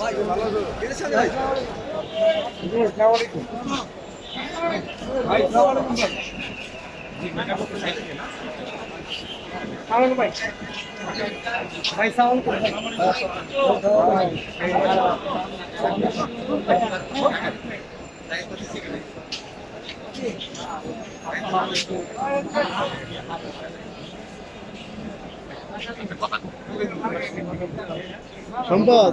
ভাই ভাই সাউন্ড সম্পদ